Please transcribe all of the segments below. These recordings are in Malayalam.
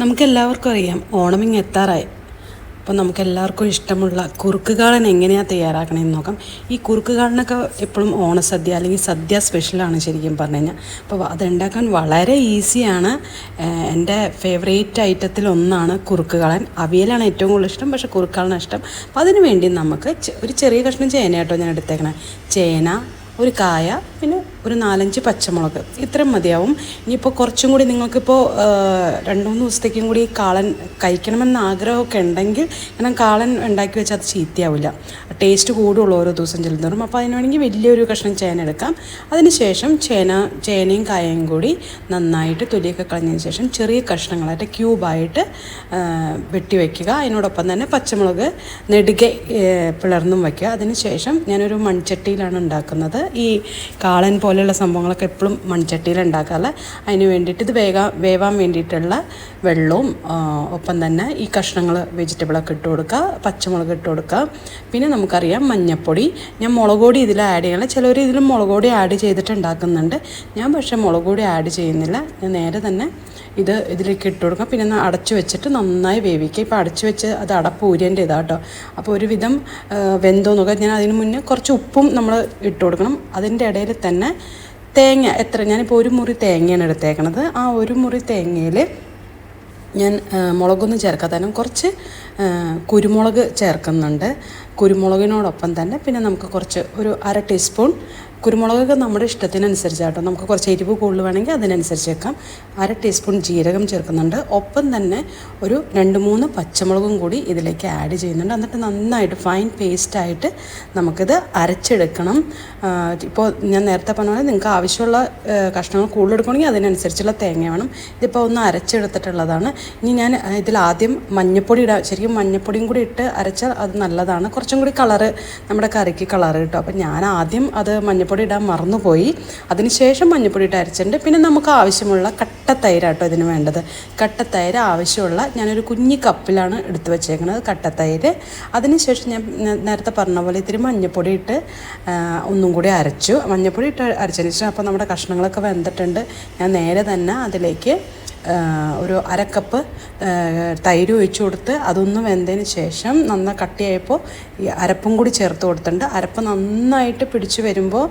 നമുക്കെല്ലാവർക്കും അറിയാം ഓണം ഇങ്ങ് എത്താറായി. അപ്പോൾ നമുക്കെല്ലാവർക്കും ഇഷ്ടമുള്ള കുറുക്ക് കാളൻ എങ്ങനെയാണ് തയ്യാറാക്കണമെന്ന് നോക്കാം. ഈ കുറുക്ക് കാളനൊക്കെ എപ്പോഴും ഓണസദ്യ അല്ലെങ്കിൽ സദ്യ സ്പെഷ്യലാണ് ശരിക്കും പറഞ്ഞു കഴിഞ്ഞാൽ. അപ്പോൾ അതുണ്ടാക്കാൻ വളരെ ഈസിയാണ്. എന്റെ ഫേവറേറ്റ് ഐറ്റത്തിൽ ഒന്നാണ് കുറുക്ക് കാളൻ അവിയലാണ് ഏറ്റവും കൂടുതൽ ഇഷ്ടം പക്ഷേ കുറുക്ക് കാളനാണ് ഇഷ്ടം. അപ്പോൾ അതിന് വേണ്ടി നമുക്ക് ഒരു ചെറിയ കഷ്ണം ചേന കേട്ടോ ഞാൻ എടുത്തേക്കണേ. ചേന ഒരു കായ പിന്നെ ഒരു നാലഞ്ച് പച്ചമുളക്. ഇത്രയും മതിയാവും. ഇനിയിപ്പോൾ കുറച്ചും കൂടി നിങ്ങൾക്കിപ്പോൾ രണ്ട് മൂന്ന് ദിവസത്തേക്കും കൂടി കാളൻ കഴിക്കണമെന്ന് ആഗ്രഹമൊക്കെ ഉണ്ടെങ്കിൽ കാരണം കാളൻ ഉണ്ടാക്കി വെച്ചാൽ അത് ചീത്തയാവില്ല ടേസ്റ്റ് കൂടുള്ളൂ ഓരോ ദിവസം ചെല്ലുന്നവരും അപ്പോൾ അതിന് വേണമെങ്കിൽ വലിയൊരു കഷ്ണം ചേന എടുക്കാം. അതിനുശേഷം ചേന ചേനയും കായയും കൂടി നന്നായിട്ട് തൊലിയൊക്കെ കളഞ്ഞതിന് ശേഷം ചെറിയ കഷ്ണങ്ങളായിട്ട് ക്യൂബായിട്ട് വെട്ടി വയ്ക്കുക അതിനോടൊപ്പം തന്നെ പച്ചമുളക് നെടുകെ പിളർന്നും വയ്ക്കുക അതിനുശേഷം ഞാനൊരു മൺചട്ടിയിലാണ് ഉണ്ടാക്കുന്നത്. ഈ കാളൻ പോലെയുള്ള സംഭവങ്ങളൊക്കെ എപ്പോഴും മൺചട്ടിയിൽ ഉണ്ടാക്കാറില്ല. അതിന് വേണ്ടിയിട്ട് ഇത് വേഗം വേവാൻ വേണ്ടിയിട്ടുള്ള വെള്ളവും ഒപ്പം തന്നെ ഈ കഷ്ണങ്ങൾ വെജിറ്റബിളൊക്കെ ഇട്ട് കൊടുക്കുക പച്ചമുളക് ഇട്ട് കൊടുക്കുക. പിന്നെ നമുക്കറിയാം മഞ്ഞൾപ്പൊടി ഞാൻ മുളക് പൊടി ഇതിൽ ആഡ് ചെയ്യണം ചിലർ ഇതിൽ മുളക് പൊടി ആഡ് ചെയ്തിട്ട് ഉണ്ടാക്കുന്നുണ്ട്. ഞാൻ പക്ഷേ മുളക് പൊടി ആഡ് ചെയ്യുന്നില്ല. ഞാൻ നേരെ തന്നെ ഇത് ഇതിലേക്ക് ഇട്ട് കൊടുക്കാം പിന്നെ ഒന്ന് അടച്ചു വെച്ചിട്ട് നന്നായി വേവിക്കുക. ഇപ്പോൾ അടച്ചു വെച്ച് അത് അടപ്പ് ഊരേന്റെ കേട്ടോ. അപ്പോൾ ഒരുവിധം വെന്തോന്നൊക്കെ വെന്തോ നോക്കാം ഞാൻ അതിന് മുന്നേ കുറച്ച് ഉപ്പും നമ്മൾ ഇട്ട് കൊടുക്കണം. അതിന്റെ ഇടയിൽ തന്നെ തേങ്ങ എത്ര? ഞാനിപ്പോൾ ഒരു മുറി തേങ്ങയാണ് എടുത്തേക്കണത്. ആ ഒരു മുറി തേങ്ങയിൽ ഞാൻ മുളകൊന്നും ചേർക്കാത്തതിനും കുറച്ച് കുരുമുളക് ചേർക്കുന്നുണ്ട്. കുരുമുളകിനോടൊപ്പം തന്നെ പിന്നെ നമുക്ക് കുറച്ച് ഒരു അര ടീസ്പൂൺ കുരുമുളകൊക്കെ നമ്മുടെ ഇഷ്ടത്തിനനുസരിച്ച് കേട്ടോ നമുക്ക് കുറച്ച് എരിവ് കൂടുതൽ വേണമെങ്കിൽ അതിനനുസരിച്ച് വെക്കാം അര ടീസ്പൂൺ ജീരകം ചേർക്കുന്നുണ്ട്. ഒപ്പം തന്നെ ഒരു രണ്ട് മൂന്ന് പച്ചമുളകും കൂടി ഇതിലേക്ക് ആഡ് ചെയ്യുന്നുണ്ട്. എന്നിട്ട് നന്നായിട്ട് ഫൈൻ പേസ്റ്റായിട്ട് നമുക്കിത് അരച്ചെടുക്കണം. ഇപ്പോൾ ഞാൻ നേരത്തെ പറഞ്ഞ പോലെ നിങ്ങൾക്ക് ആവശ്യമുള്ള കഷ്ണങ്ങൾ കൂടുതൽ എടുക്കണമെങ്കിൽ അതിനനുസരിച്ചുള്ള തേങ്ങ വേണം. ഇതിപ്പോൾ ഒന്ന് അരച്ചെടുത്തിട്ടുള്ളതാണ്. ഇനി ഞാൻ ഇതിൽ ആദ്യം മഞ്ഞപ്പൊടി ഇടാം ശരിക്കും മഞ്ഞപ്പൊടിയും കൂടി ഇട്ട് അരച്ചാൽ അത് നല്ലതാണ്. കുറച്ചും കൂടി കളറ് നമ്മുടെ കറിക്ക് കളറ് കിട്ടും. അപ്പം ഞാൻ ആദ്യം അത് മഞ്ഞപ്പൊടി ഇടാൻ മറന്നുപോയി. അതിനുശേഷം മഞ്ഞപ്പൊടി ഇട്ട് അരച്ചിട്ടുണ്ട്. പിന്നെ നമുക്ക് ആവശ്യമുള്ള കട്ട തൈരാട്ടോ ഇതിന് വേണ്ടത്. കട്ട തൈര് ആവശ്യമുള്ള ഞാനൊരു കുഞ്ഞി കപ്പിലാണ് എടുത്തു വെച്ചേക്കുന്നത് കട്ട തൈര് അതിനുശേഷം ഞാൻ നേരത്തെ പറഞ്ഞ പോലെ ഇത്തിരി മഞ്ഞപ്പൊടി ഇട്ട് ഒന്നും കൂടി അരച്ചു. മഞ്ഞപ്പൊടി ഇട്ട് അരച്ചതിന് ശേഷം അപ്പോൾ നമ്മുടെ കഷ്ണങ്ങളൊക്കെ വെന്തിട്ടുണ്ട്. ഞാൻ നേരെ തന്നെ അതിലേക്ക് ഒരു അരക്കപ്പ് തൈര് ഒഴിച്ചു കൊടുത്ത് അതൊന്ന് വെന്തതിന് ശേഷം നന്ന കട്ടിയായപ്പോൾ ഈ അരപ്പും കൂടി ചേർത്ത് കൊടുത്തിട്ടുണ്ട്. അരപ്പ് നന്നായിട്ട് പിടിച്ചു വരുമ്പോൾ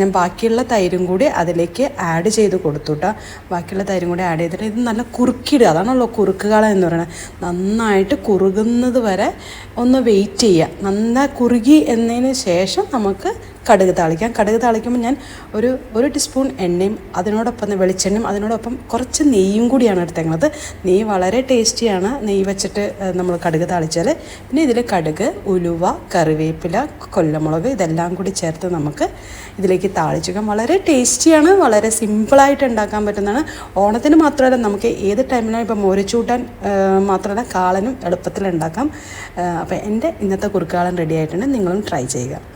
ഞാൻ ബാക്കിയുള്ള തൈരും കൂടി അതിലേക്ക് ആഡ് ചെയ്ത് കൊടുത്തു കേട്ടോ ബാക്കിയുള്ള തൈരും കൂടി ആഡ് ചെയ്തിട്ട് ഇത് നല്ല കുറുക്കിടുക അതാണല്ലോ കുറുക്കുകള എന്ന് പറയുന്നത് നന്നായിട്ട് കുറുകുന്നത് വരെ ഒന്ന് വെയിറ്റ് ചെയ്യുക നന്നായി കുറുകി എന്നതിന് ശേഷം നമുക്ക് കടുക് താളിക്കാം. കടുക് താളിക്കുമ്പോൾ ഞാൻ ഒരു ഒരു ടീസ്പൂൺ എണ്ണയും അതിനോടൊപ്പം വെളിച്ചെണ്ണയും അതിനോടൊപ്പം കുറച്ച് നെയ്യും കൂടിയാണ് എടുത്തേക്കുന്നത്. നെയ്യ് വളരെ ടേസ്റ്റിയാണ്. നെയ്യ് വെച്ചിട്ട് നമ്മൾ കടുക് താളിച്ചാൽ പിന്നെ ഇതിൽ കടുക് ഉലുവ കറിവേപ്പില കൊല്ലമുളക് ഇതെല്ലാം കൂടി ചേർത്ത് നമുക്ക് ഇതിലേക്ക് താളിച്ചേക്കാം വളരെ ടേസ്റ്റിയാണ് വളരെ സിമ്പിളായിട്ട് ഉണ്ടാക്കാൻ പറ്റുന്നതാണ്. ഓണത്തിന് മാത്രമല്ല നമുക്ക് ഏത് ടൈമിലും ഇപ്പോൾ മോരച്ചൂട്ടാൻ മാത്രമല്ല കാളനും എളുപ്പത്തിൽ ഉണ്ടാക്കാം. അപ്പോൾ എന്റെ ഇന്നത്തെ കുറുക്കാളൻ റെഡി ആയിട്ടുണ്ട്. നിങ്ങളും ട്രൈ ചെയ്യുക.